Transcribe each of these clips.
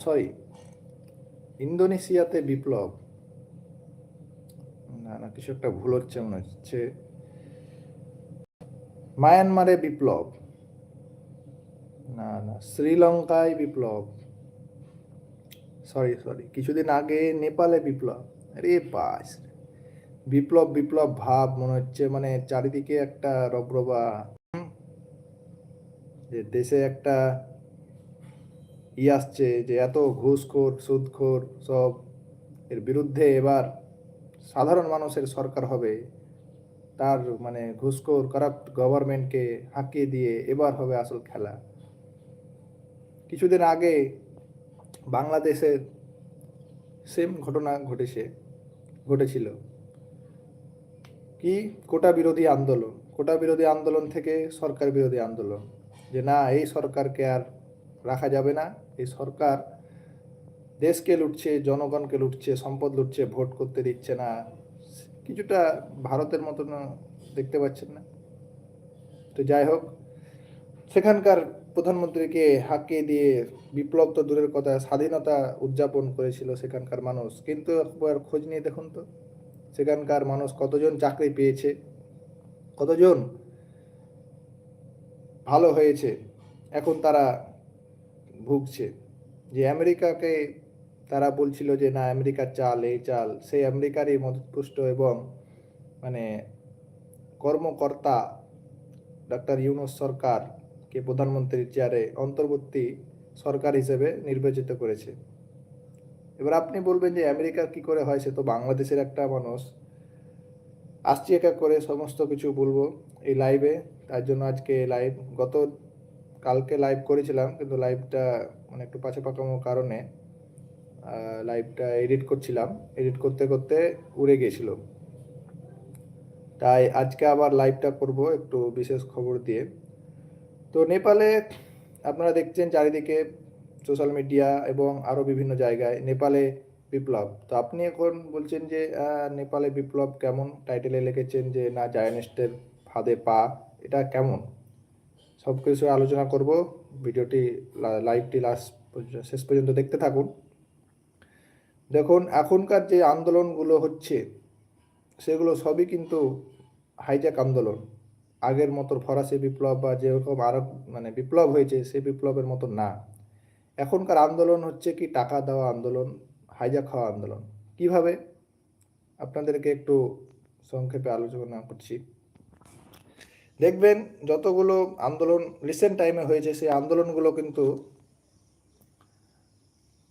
Sorry ইন্দোনেশিয়াতে বিপ্লব। না না, কিছু একটা ভুল হচ্ছে মনে হচ্ছে। মায়ানমারে বিপ্লব। না না, শ্রীলঙ্কায় বিপ্লব। সরি সরি কিছুদিন আগে নেপালে বিপ্লব। আরে বাস। বিপ্লব বিপ্লব ভাব মনে হচ্ছে মানে চারিদিকে একটা রবরবা যে দেশে একটা ই আসছে যে এত ঘুষখোর, সুদখোর সব। এর বিরুদ্ধে এবার সাধারণ মানুষের সরকার হবে। তার মানে ঘুষখোর করাপ্ট গভর্নমেন্টকে হাঁকিয়ে দিয়ে এবার হবে আসল খেলা। কিছুদিন আগে বাংলাদেশের সেম ঘটনা ঘটেছে, ঘটেছিল। কি? কোটা বিরোধী আন্দোলন। কোটা বিরোধী আন্দোলন থেকে সরকার বিরোধী আন্দোলন। যে না, এই সরকারকে আর রাখা যাবে না। এই সরকার দেশকে লুটছে, জনগণকে লুটছে, সম্পদ লুটছে, ভোট করতে দিচ্ছে না। কিছুটা ভারতের মতন দেখতে পাচ্ছেন না। তো যাই হোক, সেখানকার প্রধানমন্ত্রীকে হাঁকিয়ে দিয়ে বিপ্লব তো দূরের কথা, স্বাধীনতা উদযাপন করেছিল সেখানকার মানুষ। কিন্তু একবার খোঁজ নিয়ে দেখুন তো, সেখানকার মানুষ কতজন চাকরি পেয়েছে, কতজন ভালো হয়েছে, এখন তারা ভুগছে। যে আমেরিকাকে তারা বলছিল যে, না, আমেরিকার চাল, এই চাল। সেই আমেরিকারই মদতপুষ্ট এবং মানে কর্মকর্তা ডক্টর ইউনুস সরকারকে প্রধানমন্ত্রীর চেয়ারে অন্তর্বর্তী সরকার হিসেবে নির্বাচিত করেছে। এবার আপনি বলবেন যে আমেরিকার কি করে হয়? সে তো বাংলাদেশের একটা মানুষ। আসছি এক করে, সমস্ত কিছু বলব এই লাইভে তার জন্য আজকে লাইভ গত কালকে লাইভ করেছিলাম, কিন্তু লাইভটা মানে একটু পাশে পাকানোর কারণে লাইভটা এডিট করছিলাম। এডিট করতে করতে উড়ে গেছিল। তাই আজকে আবার লাইভটা করব একটু বিশেষ খবর দিয়ে। তো নেপালে আপনারা দেখছেন চারিদিকে সোশ্যাল মিডিয়া এবং আরও বিভিন্ন জায়গায় নেপালে বিপ্লব। তো আপনি এখন বলছেন যে নেপালে বিপ্লব কেমন? টাইটেলে লিখেছেন যে, না জায়নিস্টের ফাঁদে পা। এটা কেমন? সব কিছু আলোচনা করব। ভিডিওটি লাইভটি লাস্ট শেষ পর্যন্ত দেখতে থাকুন। দেখুন, এখনকার যে আন্দোলনগুলো হচ্ছে, সেগুলো সবই কিন্তু হাইজ্যাক আন্দোলন। আগের মতো ফরাসি বিপ্লব বা যেরকম আরব মানে বিপ্লব হয়েছে সেই বিপ্লবের মতো না। এখনকার আন্দোলন হচ্ছে কি, টাকা দেওয়া আন্দোলন হাইজ্যাক হওয়া আন্দোলন। কীভাবে? আপনাদেরকে একটু সংক্ষেপে আলোচনা করছি। দেখবেন যতগুলো আন্দোলন রিসেন্ট টাইমে হয়েছে, সেই আন্দোলনগুলো কিন্তু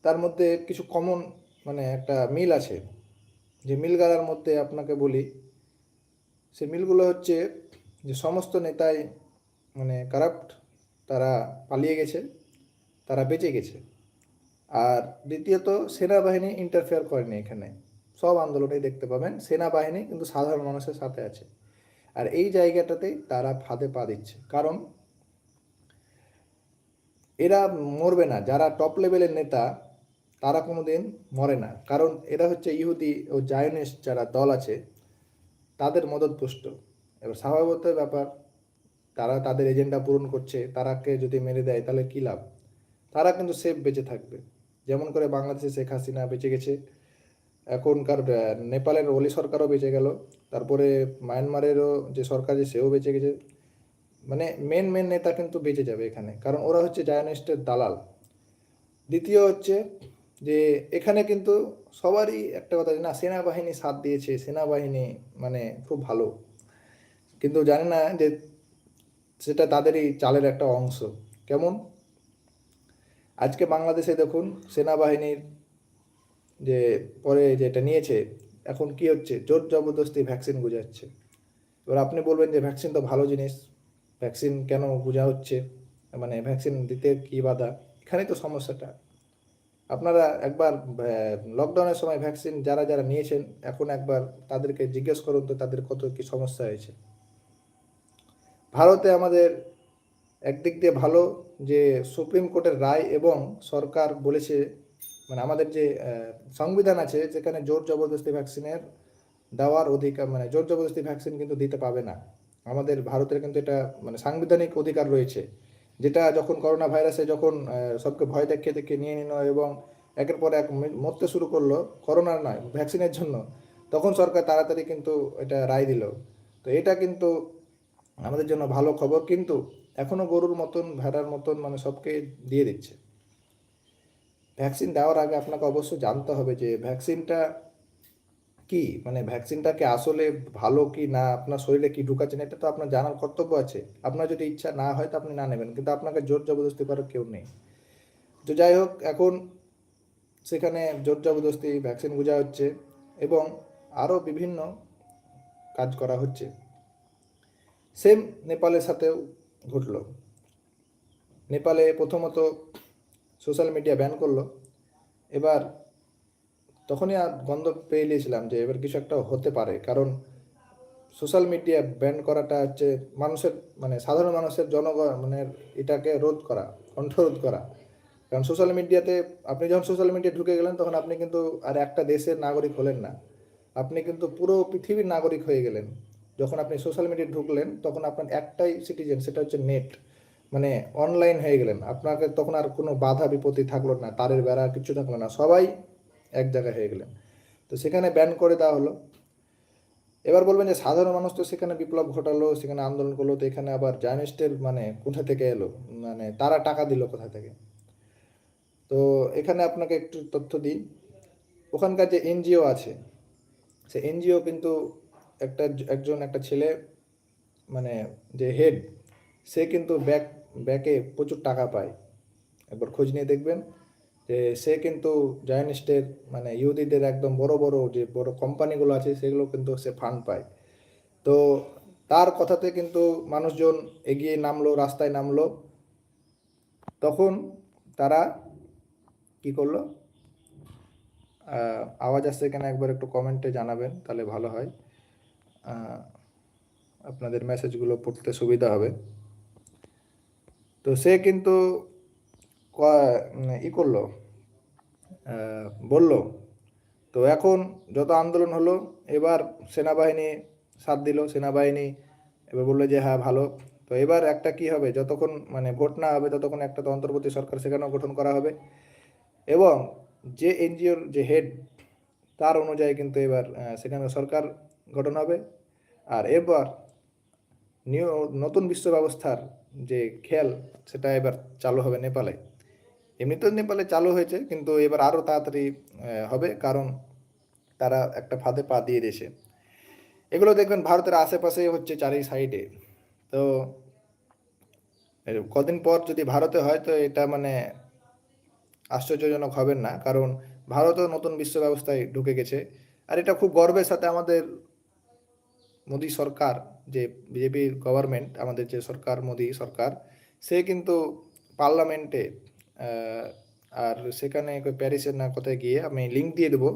তার মধ্যে কিছু কমন মানে একটা মিল আছে। যে মিলগালার মধ্যে আপনাকে বলি, সে মিলগুলো হচ্ছে যে সমস্ত নেতাই মানে কারাপ্ট তারা পালিয়ে গেছে, তারা বেঁচে গেছে। আর দ্বিতীয়ত, সেনাবাহিনী ইন্টারফেয়ার করেনি এখানে। সব আন্দোলনেই দেখতে পাবেন, সেনাবাহিনী কিন্তু সাধারণ মানুষের সাথে আছে। আর এই জায়গাটাতেই তারা ফাঁদে পা দিচ্ছে। কারণ এরা মরবে না। যারা টপ লেভেলের নেতা, তারা কোনোদিন মরে না। কারণ এরা হচ্ছে ইহুদি ও জায়নিস্ট যারা দল আছে, তাদের মদতপুষ্ট এবার স্বাভাবিক ব্যাপার, তারা তাদের এজেন্ডা পূরণ করছে, তারাকে যদি মেরে দেয় তাহলে কী লাভ? তারা কিন্তু সেফ বেঁচে থাকবে। যেমন করে বাংলাদেশে শেখ হাসিনা বেঁচে গেছে এখনকার নেপালের ওলি সরকারও বেঁচে গেল। তারপরে মায়ানমারেরও যে সরকার যে সেও বেঁচে গেছে। মানে মেন মেন নেতা কিন্তু বেঁচে যাবে এখানে। কারণ ওরা হচ্ছে জায়নিস্টের দালাল। দ্বিতীয় হচ্ছে যে এখানে কিন্তু সবারই একটা কথা যে, না, সেনাবাহিনী সাথ দিয়েছে, সেনাবাহিনী মানে খুব ভালো। কিন্তু জানে না যে সেটা তাদেরই চালের একটা অংশ। কেমন? আজকে বাংলাদেশে দেখুন, সেনাবাহিনীর যে পরে যেটা নিয়েছে, এখন কি হচ্ছে? জোর জবরদস্তি ভ্যাকসিন গুজাচ্ছে। এবার আপনি বলবেন যে ভ্যাকসিন তো ভালো জিনিস ভ্যাকসিন কেন বোঝা হচ্ছে? মানে ভ্যাকসিন দিতে কি বাধা? এখানেই তো সমস্যাটা। আপনারা একবার লকডাউনের সময় ভ্যাকসিন যারা যারা নিয়েছেন, এখন একবার তাদেরকে জিজ্ঞেস করুন তো তাদের কত কি সমস্যা হয়েছে। ভারতে আমাদের একদিক দিয়ে ভালো যে সুপ্রিম কোর্টের রায় এবং সরকার বলেছে মানে আমাদের যে সংবিধান আছে যেখানে জোর জবরদস্তি ভ্যাকসিনের দেওয়ার অধিকার মানে জোর জবরদস্তি ভ্যাকসিন কিন্তু দিতে পাবে না। আমাদের ভারতের কিন্তু এটা মানে সাংবিধানিক অধিকার রয়েছে। যেটা যখন করোনা ভাইরাসে যখন সবকে ভয় দেখিয়ে দেখিয়ে নিয়ে নিল এবং একের পর এক মরতে শুরু করল করোনার নয় ভ্যাকসিনের জন্য, তখন সরকার তাড়াতাড়ি কিন্তু এটা রায় দিল। তো এটা কিন্তু আমাদের জন্য ভালো খবর, কিন্তু এখনও গরুর মতন, ভেড়ার মতন মানে সবকে দিয়ে দিচ্ছে। ভ্যাকসিন দেওয়ার আগে আপনাকে অবশ্যই জানতে হবে যে ভ্যাকসিনটা কি? মানে ভ্যাকসিনটাকে আসলে ভালো কি না? আপনার শরীরে কি ঢুকাচ্ছে না? এটা তো আপনার জানার কর্তব্য আছে। আপনার যদি ইচ্ছা না হয় তো আপনি না নেবেন। কিন্তু আপনাকে জোর জবরদস্তি করার কেউ নেই। তো যাই হোক, এখন সেখানে জোর জবরদস্তি ভ্যাকসিন বোঝা হচ্ছে এবং আরও বিভিন্ন কাজ করা হচ্ছে। সেম নেপালের সাথেও ঘটলো। নেপালে প্রথমত সোশ্যাল মিডিয়া ব্যান করল। এবার তখনই আর গন্ধ পেয়ে নিয়েছিলাম যে এবার কিছু একটা হতে পারে। কারণ সোশ্যাল মিডিয়া ব্যান করাটা হচ্ছে মানুষের মানে সাধারণ মানুষের জনগণ মানে এটাকে রোধ করা, কণ্ঠরোধ করা। কারণ সোশ্যাল মিডিয়াতে আপনি যখন সোশ্যাল মিডিয়া ঢুকে গেলেন, তখন আপনি কিন্তু আর একটা দেশের নাগরিক হলেন না। আপনি কিন্তু পুরো পৃথিবীর নাগরিক হয়ে গেলেন। যখন আপনি সোশ্যাল মিডিয়ায় ঢুকলেন, তখন আপনার একটাই সিটিজেন সেটা হচ্ছে নেট মানে অনলাইন হয়ে গেলেন। আপনাকে তখন আর কোনো বাধা বিপত্তি থাকল না, তারের বেড়া কিছু থাকল না, সবাই এক জায়গায় হয়ে গেলেন। তো সেখানে ব্যান করে দেওয়া হলো। এবার বলবেন যে সাধারণ মানুষ তো সেখানে বিপ্লব ঘটালো, সেখানে আন্দোলন করল, তো এখানে আবার জায়নিস্টের মানে কোথা থেকে এলো? মানে তারা টাকা দিল কোথা থেকে? তো এখানে আপনাকে একটু তথ্য দিই। ওখানকার যে এনজিও আছে, সে এনজিও কিন্তু একটা একজন একটা ছেলে মানে যে হেড সে কিন্তু ব্যাক ব্যাকে প্রচুর টাকা পায়। একবার খোঁজ নিয়ে দেখবেন যে সে কিন্তু জায়নিস্টের মানে ইহুদিদের একদম বড় বড় যে বড় কোম্পানিগুলো আছে সেগুলো কিন্তু সে ফান্ড পায়। তো তার কথাতে কিন্তু মানুষজন এগিয়ে নামলো, রাস্তায় নামলো। তখন তারা কি করল? আওয়াজ আসছে এখানে একবার একটু কমেন্টে জানাবেন, তাহলে ভালো হয়। আপনাদের মেসেজগুলো পড়তে সুবিধা হবে। তো সে কিন্তু ক- ই করল বলল, তো এখন যত আন্দোলন হলো, এবার সেনাবাহিনী সাথ দিল, সেনাবাহিনী এবার বলল যে হ্যাঁ ভালো। তো এবার একটা কি হবে, যতক্ষণ মানে ভোট না হবে, ততক্ষণ একটা তো অন্তর্বর্তী সরকার সেখানেও গঠন করা হবে। এবং যে এনজিওর যে হেড তার অনুযায়ী কিন্তু এবার সেখানে সরকার গঠন হবে। আর এবার নিউ, নতুন বিশ্ব ব্যবস্থার যে খেল, সেটা এবার চালু হবে নেপালে। এমনি তো নেপালে চালু হয়েছে, কিন্তু এবার আরও তাড়াতাড়ি হবে, কারণ তারা একটা ফাঁদে পা দিয়ে দিয়েছে। এগুলো দেখবেন ভারতের আশেপাশে হচ্ছে চারি সাইডে তো কদিন পর যদি ভারতে হয়, তো এটা মানে আশ্চর্যজনক হবেন না, কারণ ভারতও নতুন বিশ্ব ব্যবস্থায় ঢুকে গেছে। আর এটা খুব গর্বের সাথে আমাদের মোদী সরকার যে বিজেপি গভর্নমেন্ট আমাদের যে সরকার, মোদি সরকার, সে কিন্তু পার্লামেন্টে আর সেখানে প্যারিসের না কোথায় গিয়ে আমি লিঙ্ক দিয়ে দেবো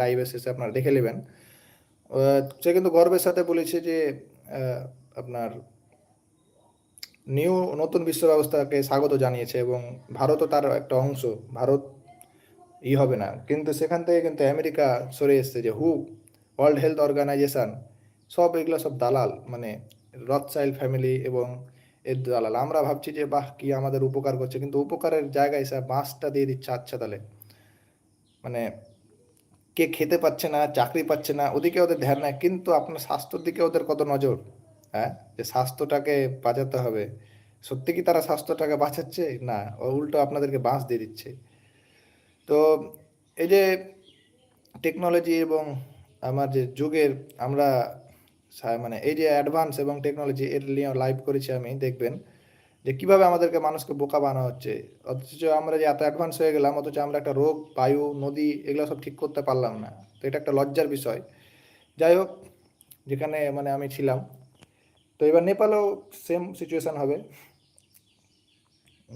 লাইভে শেষে আপনারা দেখে নেবেন। সে কিন্তু গর্বের সাথে বলেছে যে আপনার নিউ নতুন বিশ্ব ব্যবস্থাকে স্বাগত জানিয়েছে এবং ভারতও তার একটা অংশ, ভারত ই হবে না। কিন্তু সেখান থেকে কিন্তু আমেরিকা সরে এসছে যে হু ওয়ার্ল্ড হেলথ অর্গানাইজেশন সব এগুলো সব দালাল মানে রথচাইল্ড ফ্যামিলি এবং এর দালাল। আমরা ভাবছি যে, বাহ, কি আমাদের উপকার করছে। কিন্তু উপকারের জায়গায় স্যার বাঁশটা দিয়ে দিচ্ছে আচ্ছা তাহলে। মানে কে খেতে পাচ্ছে না, চাকরি পাচ্ছে না, ওদিকে ওদের ধ্যান নাই। কিন্তু আপনার স্বাস্থ্যর দিকে ওদের কত নজর হ্যাঁ? যে স্বাস্থ্যটাকে বাঁচাতে হবে। সত্যি কি তারা স্বাস্থ্যটাকে বাঁচাচ্ছে? না উল্টো আপনাদেরকে বাঁশ দিয়ে দিচ্ছে। তো এই যে টেকনোলজি এবং আমার যে যুগের, আমরা মানে এই যে অ্যাডভান্স এবং টেকনোলজি এর নিয়ে লাইভ করেছি আমি, দেখবেন যে কীভাবে আমাদেরকে মানুষকে বোকা বানানো হচ্ছে। অথচ আমরা যে এত অ্যাডভান্স হয়ে গেলাম, অথচ আমরা একটা রোগ, বায়ু, নদী এগুলো সব ঠিক করতে পারলাম না। তো এটা একটা লজ্জার বিষয়। যাই হোক, যেখানে মানে আমি ছিলাম। তো এবার নেপালেও সেম সিচুয়েশন হবে।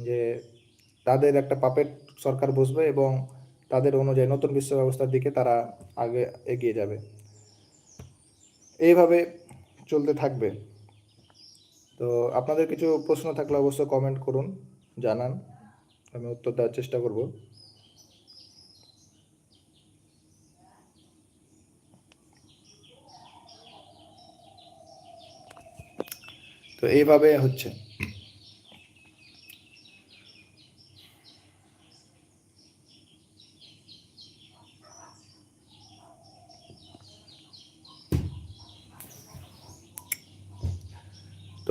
যে তাদের একটা পাপেট সরকার বসবে এবং তাদের অনুযায়ী নতুন বিশ্ব ব্যবস্থার দিকে তারা আগে এগিয়ে যাবে। এইভাবে চলতে থাকবে। তো আপনাদের কিছু প্রশ্ন থাকলে অবশ্যই কমেন্ট করুন, জানান। আমি উত্তর দেওয়ার চেষ্টা করব। তো এইভাবে হচ্ছে।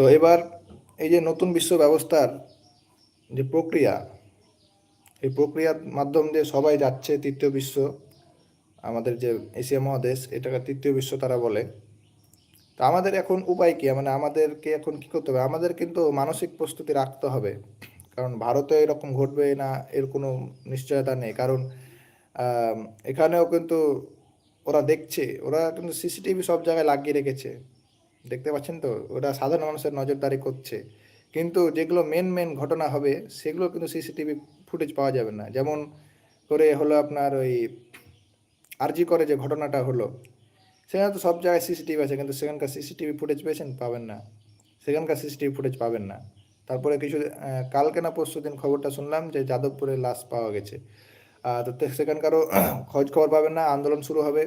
তো এবার এই যে নতুন বিশ্ব ব্যবস্থার যে প্রক্রিয়া, এই প্রক্রিয়ার মাধ্যম দিয়ে সবাই যাচ্ছে তৃতীয় বিশ্ব, আমাদের যে এশিয়া মহাদেশ, এটাকে তৃতীয় বিশ্ব তারা বলে। তা আমাদের এখন উপায় কী? মানে আমাদেরকে এখন কি করতে হবে? আমাদের কিন্তু মানসিক প্রস্তুতি রাখতে হবে। কারণ ভারতে এরকম ঘটবে না, এর কোনো নিশ্চয়তা নেই। কারণ এখানেও কিন্তু ওরা দেখছে, ওরা কিন্তু সিসিটিভি সব জায়গায় লাগিয়ে রেখেছে। দেখতে পাচ্ছেন তো? ওরা সাধারণ মানুষের নজরদারি করছে। কিন্তু যেগুলো মেন মেন ঘটনা হবে, সেগুলো কিন্তু সিসিটিভি ফুটেজ পাওয়া যাবে না। যেমন করে হলো আপনার ওই আরজি করে যে ঘটনাটা হলো, সেখানে তো সব জায়গায় সিসিটিভি আছে, কিন্তু সেখানকার সিসিটিভি ফুটেজ পেয়েছেন? পাবেন না। সেখানকার সিসিটিভি ফুটেজ পাবেন না। তারপরে কিছু কালকে না পরশু দিন খবরটা শুনলাম যে যাদবপুরে লাশ পাওয়া গেছে। তো, সেখানকারও খোঁজ খবর পাবেন না, আন্দোলন শুরু হবে।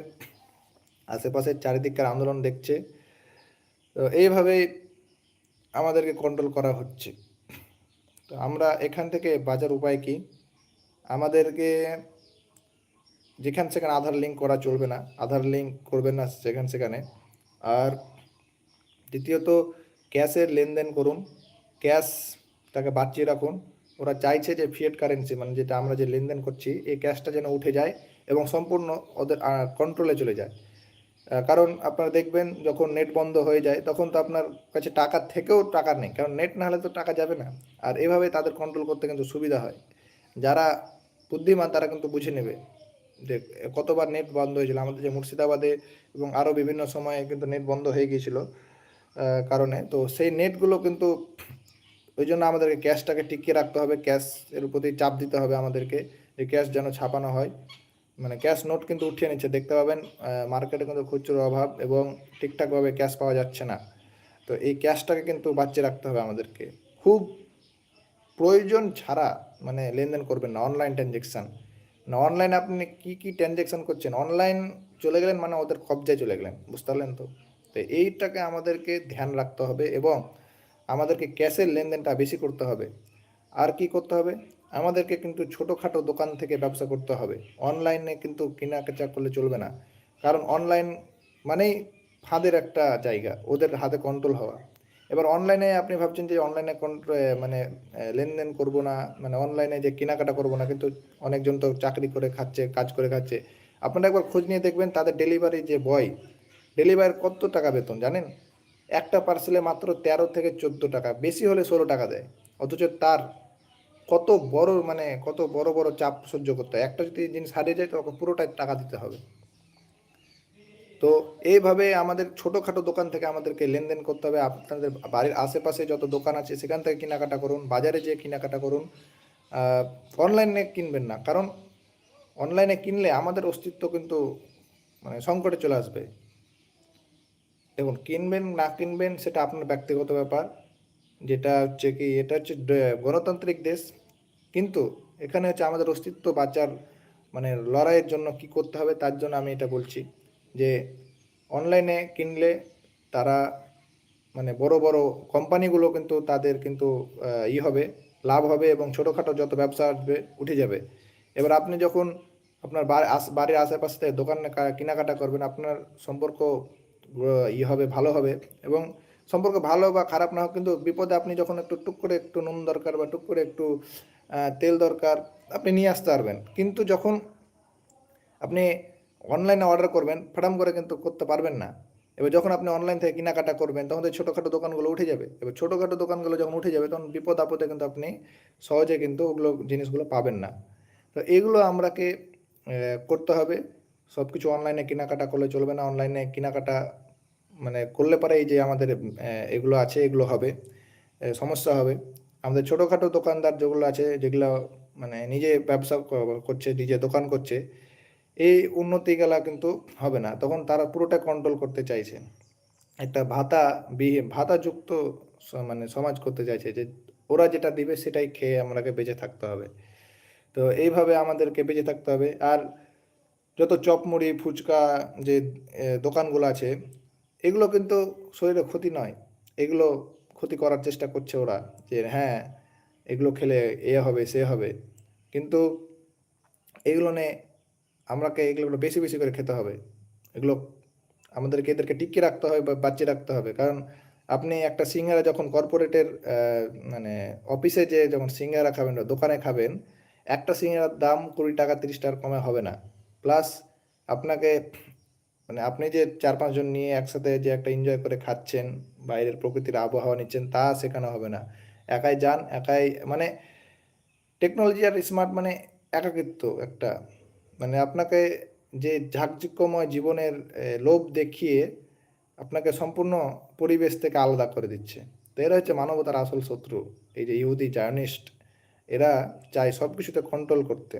আশেপাশের চারিদিককার আন্দোলন দেখছে। তো এইভাবেই আমাদেরকে কন্ট্রোল করা হচ্ছে। তো আমরা এখান থেকে বাজার উপায় কি? আমাদেরকে যেখানে সেখানে আধার লিঙ্ক করা চলবে না, আধার লিঙ্ক করবেন না সেখানে সেখানে। আর দ্বিতীয়ত ক্যাশের লেনদেন করুন ক্যাশটাকে বাঁচিয়ে রাখুন। ওরা চাইছে যে ফিয়েট কারেন্সি মানে যেটা আমরা যে লেনদেন করছি, এই ক্যাশটা যেন উঠে যায় এবং সম্পূর্ণ ওদের কন্ট্রোলে চলে যায়। কারণ আপনারা দেখবেন যখন নেট বন্ধ হয়ে যায়, তখন তো আপনার কাছে টাকা থেকেও টাকা নেই। কারণ নেট না হলে তো টাকা যাবে না। আর এভাবে তাদের কন্ট্রোল করতে কিন্তু সুবিধা হয়। যারা বুদ্ধিমান, তারা কিন্তু বুঝে নেবে যে কতবার নেট বন্ধ হয়েছিল। আমাদের যে মুর্শিদাবাদে এবং আরও বিভিন্ন সময়ে কিন্তু নেট বন্ধ হয়ে গিয়েছিল কারণে। তো সেই নেটগুলো কিন্তু ওই জন্য আমাদেরকে ক্যাশটাকে টিকিয়ে রাখতে হবে। ক্যাশ এর প্রতি চাপ দিতে হবে আমাদেরকে, যে ক্যাশ যেন ছাপানো হয়। মানে ক্যাশ নোট কিন্তু উঠিয়ে নিচ্ছে। দেখতে পাবেন মার্কেটে কিন্তু খুচরো অভাব এবং ঠিকঠাকভাবে ক্যাশ পাওয়া যাচ্ছে না। তো এই ক্যাশটাকে কিন্তু বাঁচিয়ে রাখতে হবে আমাদেরকে। খুব প্রয়োজন ছাড়া মানে লেনদেন করবেন না অনলাইন ট্রানজেকশান না অনলাইন আপনি কি কি ট্রানজেকশন করছেন? অনলাইন চলে গেলেন মানে ওদের কবজায় চলে গেলেন, বুঝতে পারলেন তো? তো এইটাকে আমাদেরকে ধ্যান রাখতে হবে এবং আমাদেরকে ক্যাশের লেনদেনটা বেশি করতে হবে। আর কি করতে হবে? আমাদেরকে কিন্তু ছোটোখাটো দোকান থেকে ব্যবসা করতে হবে। অনলাইনে কিন্তু কেনাকাটা করলে চলবে না। কারণ অনলাইন মানেই ফাঁদের একটা জায়গা, ওদের হাতে কন্ট্রোল হওয়া। এবার অনলাইনে আপনি ভাবছেন যে অনলাইনে মানে লেনদেন করব না মানে অনলাইনে যে কেনাকাটা করব না, কিন্তু অনেকজন তো চাকরি করে খাচ্ছে, কাজ করে খাচ্ছে। আপনারা একবার খোঁজ নিয়ে দেখবেন তাদের ডেলিভারি যে বয় ডেলিভারি কত টাকা বেতন জানেন? একটা পার্সেলে মাত্র তেরো থেকে চোদ্দ টাকা, বেশি হলে ষোলো টাকা দেয়। অথচ তার কত বড় মানে কত বড় বড় চাপ সহ্য করতে হয়? একটা যদি জিনিস হারিয়ে যায় তখন পুরোটাই টাকা দিতে হবে। তো এইভাবে আমাদের ছোটোখাটো দোকান থেকে আমাদেরকে লেনদেন করতে হবে। আপনাদের বাড়ির আশেপাশে যত দোকান আছে, সেখান থেকে কেনাকাটা করুন, বাজারে যেয়ে কেনাকাটা করুন। অনলাইনে কিনবেন না। কারণ অনলাইনে কিনলে আমাদের অস্তিত্ব কিন্তু মানে সংকটে চলে আসবে। দেখুন, কিনবেন, না কিনবেন, সেটা আপনার ব্যক্তিগত ব্যাপার। যেটা হচ্ছে কি, এটা হচ্ছে গণতান্ত্রিক দেশ। কিন্তু এখানে হচ্ছে আমাদের অস্তিত্ব বাঁচার মানে লড়াইয়ের জন্য কি করতে হবে তার জন্য আমি এটা বলছি যে, অনলাইনে কিনলে তারা মানে বড় বড় কোম্পানিগুলো কিন্তু তাদের কিন্তু ই হবে, লাভ হবে এবং ছোটোখাটো যত ব্যবসা আসবে উঠে যাবে। এবার আপনি যখন আপনার বাড়ির আশেপাশে দোকানে কেনাকাটা করবেন, আপনার সম্পর্ক ই হবে, ভালো হবে এবং সম্পর্ক ভালো বা খারাপ না হোক, কিন্তু বিপদে আপনি যখন একটু টুক করে একটু নুন দরকার বা টুক করে একটু তেল দরকার, আপনি নিয়ে আসতে পারবেন। কিন্তু যখন আপনি অনলাইনে অর্ডার করবেন, ফটাম করে কিন্তু করতে পারবেন না। এবার যখন আপনি অনলাইন থেকে কেনাকাটা করবেন, তখন তো ছোটোখাটো দোকানগুলো উঠে যাবে। এবার ছোটোখাটো দোকানগুলো যখন উঠে যাবে, তখন বিপদ আপদে কিন্তু আপনি সহজে কিন্তু ওগুলো জিনিসগুলো পাবেন না। তো এগুলো আমরাকে করতে হবে। সব কিছু অনলাইনে কেনাকাটা করলে চলবে না। অনলাইনে কেনাকাটা মানে করলে পারে এই যে আমাদের এগুলো আছে, এগুলো হবে সমস্যা হবে। আমাদের ছোটোখাটো দোকানদার যেগুলো আছে, যেগুলো মানে নিজে ব্যবসা করছে, নিজে দোকান করছে, এই উন্নতি গেলা কিন্তু হবে না। তখন তারা পুরোটা কন্ট্রোল করতে চাইছে। একটা ভাতা বিহে ভাতাযুক্ত মানে সমাজ করতে চাইছে যে ওরা যেটা দিবে সেটাই খেয়ে আমরাকে বেঁচে থাকতে হবে। তো এইভাবে আমাদেরকে বেঁচে থাকতে হবে। আর যত চপ মুড়ি ফুচকা যে দোকানগুলো আছে এগুলো কিন্তু শরীরে ক্ষতি নয়। এগুলো ক্ষতি করার চেষ্টা করছে ওরা যে হ্যাঁ এগুলো খেলে এ হবে, সে হবে। কিন্তু এগুলো নিয়ে আমরাকে এগুলো বেশি বেশি করে খেতে হবে। এগুলো আমাদেরকে এদেরকে টিকিয়ে রাখতে হবে বা বাঁচিয়ে রাখতে হবে। কারণ আপনি একটা সিঙ্গারা যখন কর্পোরেটের মানে অফিসে যে যখন সিঙ্গারা খাবেন বা দোকানে খাবেন, একটা সিঙ্গারার দাম কুড়ি টাকা, তিরিশ টাকার কমে হবে না। প্লাস আপনাকে মানে আপনি যে চার পাঁচজন নিয়ে একসাথে যে একটা এনজয় করে খাচ্ছেন, বাইরের প্রকৃতির আবহাওয়া নিচ্ছেন, তা সেখানে হবে না। একাই যান, একাই মানে টেকনোলজি আর স্মার্ট মানে একাকিত্ব একটা। মানে আপনাকে যে ঝাকঝিক্যময় জীবনের লোভ দেখিয়ে আপনাকে সম্পূর্ণ পরিবেশ থেকে আলাদা করে দিচ্ছে। তো এরা হচ্ছে মানবতার আসল শত্রু। এই যে ইহুদি জার্নিস্ট এরা চায় সব কিছুতে কন্ট্রোল করতে।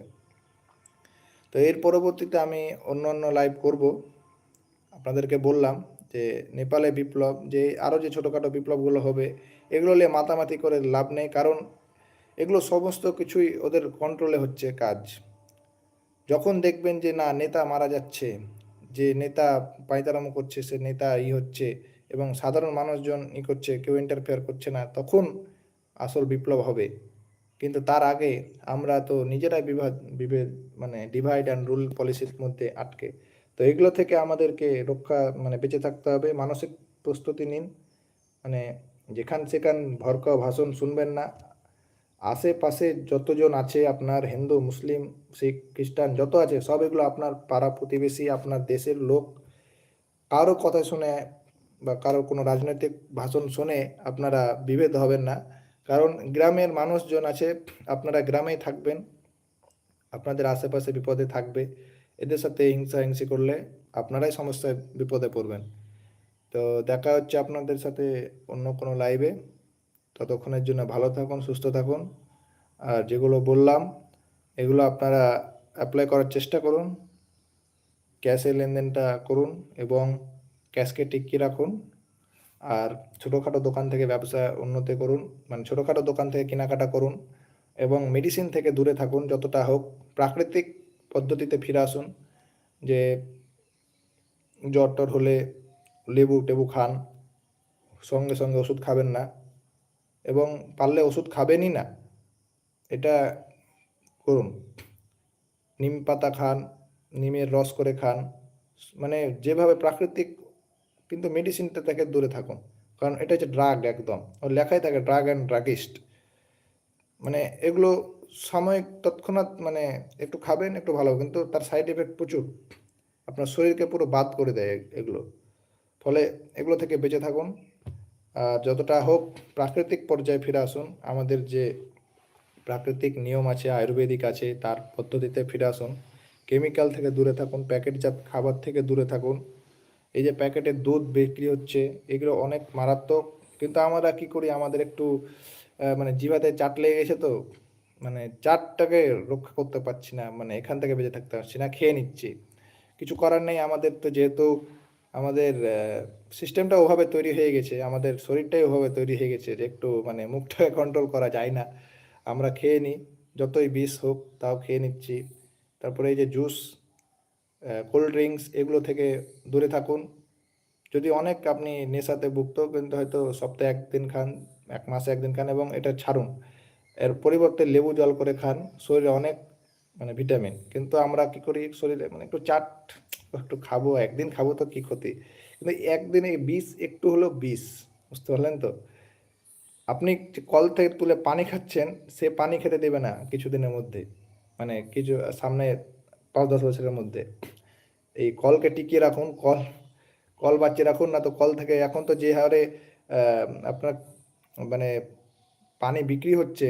তো এর পরবর্তীতে আমি অন্য অন্য লাইভ করব। আপনাদেরকে বললাম যে নেপালে বিপ্লব, যে আরও যে ছোটোখাটো বিপ্লবগুলো হবে, এগুলো নিয়ে মাতামাতি করে লাভ নেই, কারণ এগুলো সমস্ত কিছুই ওদের কন্ট্রোলে হচ্ছে কাজ। যখন দেখবেন যে না, নেতা মারা যাচ্ছে, যে নেতা পায়তারামো করছে, সে নেতা ই হচ্ছে এবং সাধারণ মানুষজন ই করছে, কেউ ইন্টারফেয়ার করছে না, তখন আসল বিপ্লব হবে। কিন্তু তার আগে আমরা তো নিজেরাই বিভাদ বিভেদ মানে ডিভাইড অ্যান্ড রুল পলিসির মধ্যে আটকে তো এগুলো থেকে আমাদেরকে রক্ষা মানে বেঁচে থাকতে হবে। মানসিক প্রস্তুতি নিন। মানে যেখান সেখান ভরকা ভাষণ শুনবেন না। আশেপাশে যতজন আছে আপনার হিন্দু, মুসলিম, শিখ, খ্রিস্টান, যত আছে, সব এগুলো আপনার পাড়া প্রতিবেশী, আপনার দেশের লোক। কারও কথা শুনে বা কারও কোনো রাজনৈতিক ভাষণ শুনে আপনারা বিভেদ হবেন না। কারণ গ্রামের মানুষজন আছে, আপনারা গ্রামেই থাকবেন। আপনাদের আশেপাশে বিপদে থাকবে। এদের সাথে হিংসা হিংসি করলে আপনারাই সমস্যায় বিপদে পড়বেন। তো দেখা হচ্ছে আপনাদের সাথে অন্য কোনো লাইভে ততক্ষণের জন্য ভালো থাকুন, সুস্থ থাকুন। আর যেগুলো বললাম, এগুলো আপনারা অ্যাপ্লাই করার চেষ্টা করুন। ক্যাশে লেনদেনটা করুন এবং ক্যাশকে টিকিয়ে রাখুন। আর ছোটোখাটো দোকান থেকে ব্যবসা উন্নতি করুন মানে ছোটোখাটো দোকান থেকে কেনাকাটা করুন এবং মেডিসিন থেকে দূরে থাকুন, যতটা হোক। প্রাকৃতিক পদ্ধতিতে ফিরে আসুন, যে জ্বর টর হলে লেবু টেবু খান, সঙ্গে সঙ্গে ওষুধ খাবেন না এবং পারলে ওষুধ খাবেনই না, এটা করুন। নিম পাতা খান, নিমের রস করে খান মানে যেভাবে প্রাকৃতিক কিন্তু মেডিসিনটা থেকে দূরে থাকুন, কারণ এটা হচ্ছে ড্রাগ একদম। লেখাই থাকে ড্রাগ অ্যান্ড ড্রাগিস্ট মানে এগুলো সাময়িক তৎক্ষণাৎ মানে একটু খাবেন, একটু ভালো কিন্তু তার সাইড এফেক্ট প্রচুর। আপনার শরীরকে পুরো বাদ করে দেয় এগুলো। ফলে এগুলো থেকে বেঁচে থাকুন। আর যতটা হোক প্রাকৃতিক পর্যায়ে ফিরে আসুন। আমাদের যে প্রাকৃতিক নিয়ম আছে, আয়ুর্বেদিক আছে, তার পদ্ধতিতে ফিরে আসুন। কেমিক্যাল থেকে দূরে থাকুন, প্যাকেটজাত খাবার থেকে দূরে থাকুন। এই যে প্যাকেটে দুধ বিক্রি হচ্ছে, এগুলো অনেক মারাত্মক। কিন্তু আমরা কি করি? আমাদের একটু মানে জিভাতে চাট লেগে গেছে তো মানে চারটাকে রক্ষা করতে পারছি না মানে এখান থেকে বেঁচে থাকতে পারছি না, খেয়ে নিচ্ছি। কিছু করার নেই, আমাদের তো যেহেতু আমাদের সিস্টেমটা ওভাবে তৈরি হয়ে গেছে, আমাদের শরীরটাই ওভাবে তৈরি হয়ে গেছে যে একটু মানে মুখটাকে কন্ট্রোল করা যায় না। আমরা খেয়ে নিই, যতই বিষ হোক তাও খেয়ে নিচ্ছি। তারপরে এই যে জুস কোল্ড ড্রিঙ্কস এগুলো থেকে দূরে থাকুন। যদি অনেক আপনি নেশাতে ভুক্ত কিন্তু হয়তো সপ্তাহে একদিন খান, এক মাসে একদিন খান এবং এটা ছাড়ুন। এর পরিবর্তে লেবু জল করে খান, শরীরে অনেক মানে ভিটামিন। কিন্তু আমরা কি করি, শরীরে মানে একটু চাট, একটু খাব, একদিন খাব তো কি ক্ষতি? কিন্তু একদিনে বিষ একটু হলেও বিষ, বুঝতে পারলেন তো? আপনি কল থেকে তুলে পানি খাচ্ছেন, সে পানি খেতে দেবে না কিছুদিনের মধ্যে। মানে কিছু, সামনে পাঁচ দশ বছরের মধ্যে। এই কলকে টিকিয়ে রাখুন, কল কল বাঁচিয়ে রাখুন, না তো কল থেকে, এখন তো যে হারে আপনার মানে পানি বিক্রি হচ্ছে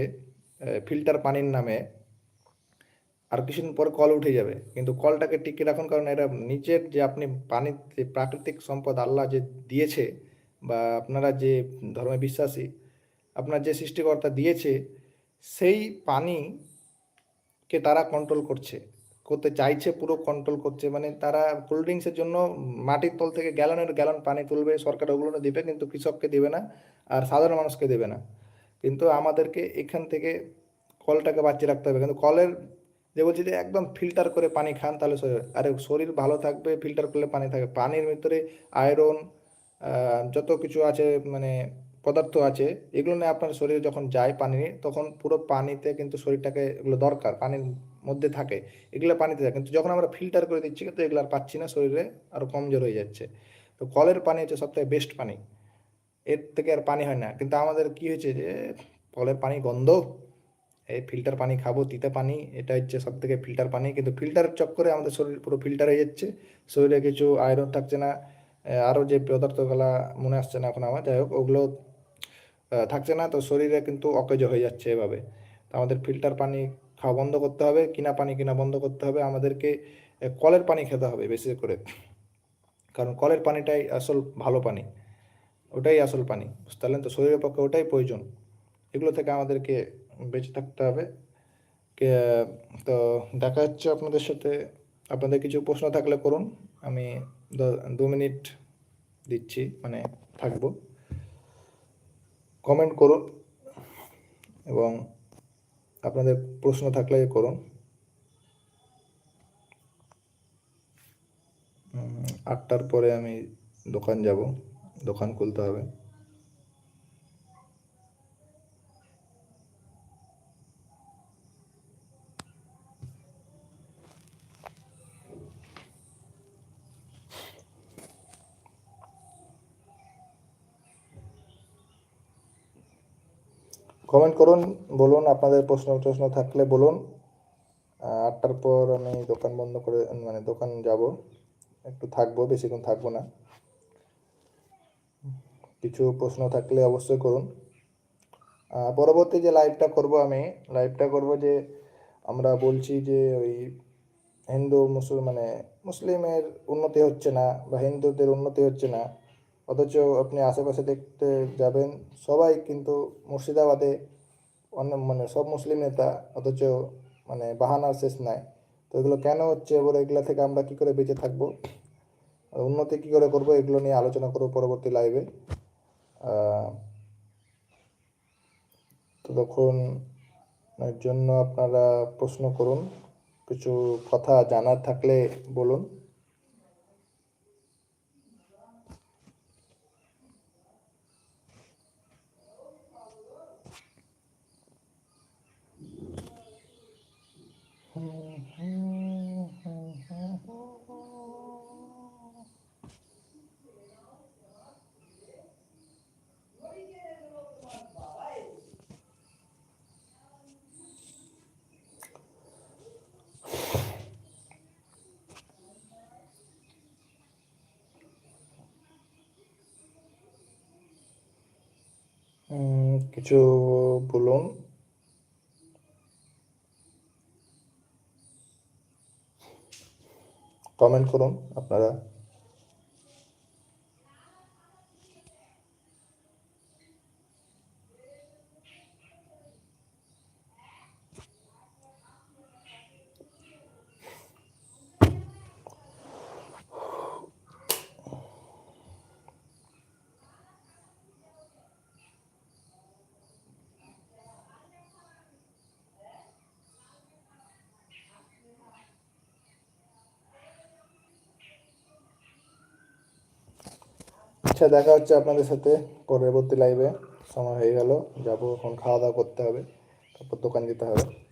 ফিল্টার পানির নামে, আর কিছুদিন পর কল উঠে যাবে। কিন্তু কলটাকে টিকিয়ে রাখুন, কারণ এটা নিচের যে আপনি পানি, যে প্রাকৃতিক সম্পদ আল্লাহ যে দিয়েছে, বা আপনারা যে ধর্মে বিশ্বাসী, আপনার যে সৃষ্টিকর্তা দিয়েছে, সেই পানিকে তারা কন্ট্রোল করছে। করতে চাইছে, পুরো কন্ট্রোল করছে। মানে তারা কোল্ড ড্রিঙ্কসের জন্য মাটির তল থেকে গ্যালনের গ্যালন পানি তুলবে, সরকার ওগুলো দেবে, কিন্তু কৃষককে দেবে না, আর সাধারণ মানুষকে দেবে না। কিন্তু আমাদেরকে এখান থেকে কলটাকে বাঁচিয়ে রাখতে হবে। কিন্তু কলের যে বলছি যে একদম ফিল্টার করে পানি খান, তাহলে শরীর, আরে শরীর ভালো থাকবে ফিল্টার করলে পানি থাকবে পানির ভিতরে আয়রন যত কিছু আছে মানে পদার্থ আছে, এগুলো নিয়ে আপনার শরীরে যখন যায় পানি, তখন পুরো পানিতে কিন্তু শরীরটাকে এগুলো দরকার, পানির মধ্যে থাকে, এগুলো পানিতে থাকে। কিন্তু যখন আমরা ফিল্টার করে দিচ্ছি, কিন্তু এগুলো আর পাচ্ছি না, শরীরে আরও কমজোর হয়ে যাচ্ছে। তো কলের পানি হচ্ছে সবথেকে বেস্ট পানি। এর থেকে আর পানি হয় না। কিন্তু আমাদের কি হয়েছে যে, কলের পানি গন্ধ, এই ফিল্টার পানি খাব, তিতা পানি, এটা হচ্ছে সব থেকে ফিল্টার পানি। কিন্তু ফিল্টার চক্করে আমাদের শরীর পুরো ফিল্টার হয়ে যাচ্ছে। শরীরে কিছু আয়রন থাকছে না আরও যে পদার্থগুলা মনে আসছে না এখন আমার, যাই হোক, ওগুলো থাকছে না, তো শরীরে কিন্তু অকেজ হয়ে যাচ্ছে এভাবে। তো আমাদের ফিল্টার পানি খাওয়া বন্ধ করতে হবে, কিনা পানি কিনা বন্ধ করতে হবে, আমাদেরকে কলের পানি খেতে হবে বেশি করে। কারণ কলের পানিটাই আসল ভালো পানি। ওটাই আসল পানি, বুঝতে পারলেন তো? শরীরের পক্ষে ওটাই প্রয়োজন। এগুলো থেকে আমাদেরকে বেঁচে থাকতে হবে। তো দেখা হচ্ছে আপনাদের সাথে। আপনাদের কিছু প্রশ্ন থাকলে করুন। আমি দু মিনিট দিচ্ছি মানে থাকব। কমেন্ট করুন এবং আপনাদের প্রশ্ন থাকলে করুন। আটটার পরে আমি দোকান যাব। দোকান খুলতে হবে। কমেন্ট করুন, বলুন আপনাদের প্রশ্ন প্রশ্ন থাকলে বলুন। আটটার পর আমি দোকান বন্ধ করে মানে দোকান যাব। একটু থাকব, বেশিক্ষণ থাকব না। কিছু প্রশ্ন থাকলে অবশ্যই করুন। পরবর্তী যে লাইভটা করব আমি লাইভটা করব যে আমরা বলছি যে ওই হিন্দু, মুসল মানে মুসলিমের উন্নতি হচ্ছে না বা হিন্দুদের উন্নতি হচ্ছে না, অথচ আপনি আশেপাশে দেখতে যাবেন, সবাই কিন্তু মুর্শিদাবাদে অন্য মানে সব মুসলিম নেতা, অথচ মানে বাহানার শেষ নাই। তো এগুলো কেন হচ্ছে? এবার এগুলো থেকে আমরা কি করে বেঁচে থাকব? উন্নতি কি করে করব? এগুলো নিয়ে আলোচনা করব পরবর্তী লাইভে ততক্ষণ এর জন্য আপনারা প্রশ্ন করুন কিছু কথা জানার থাকলে বলুন। কিছু বলুন। কমেন্ট করুন আপনারা। আচ্ছা দেখা হচ্ছে আপনাদের সাথে। পরবর্তী লাইভে সময় হয়ে গেল। যাব এখন খাওয়া দাওয়া করতে হবে। তারপর দোকান যেতে হবে।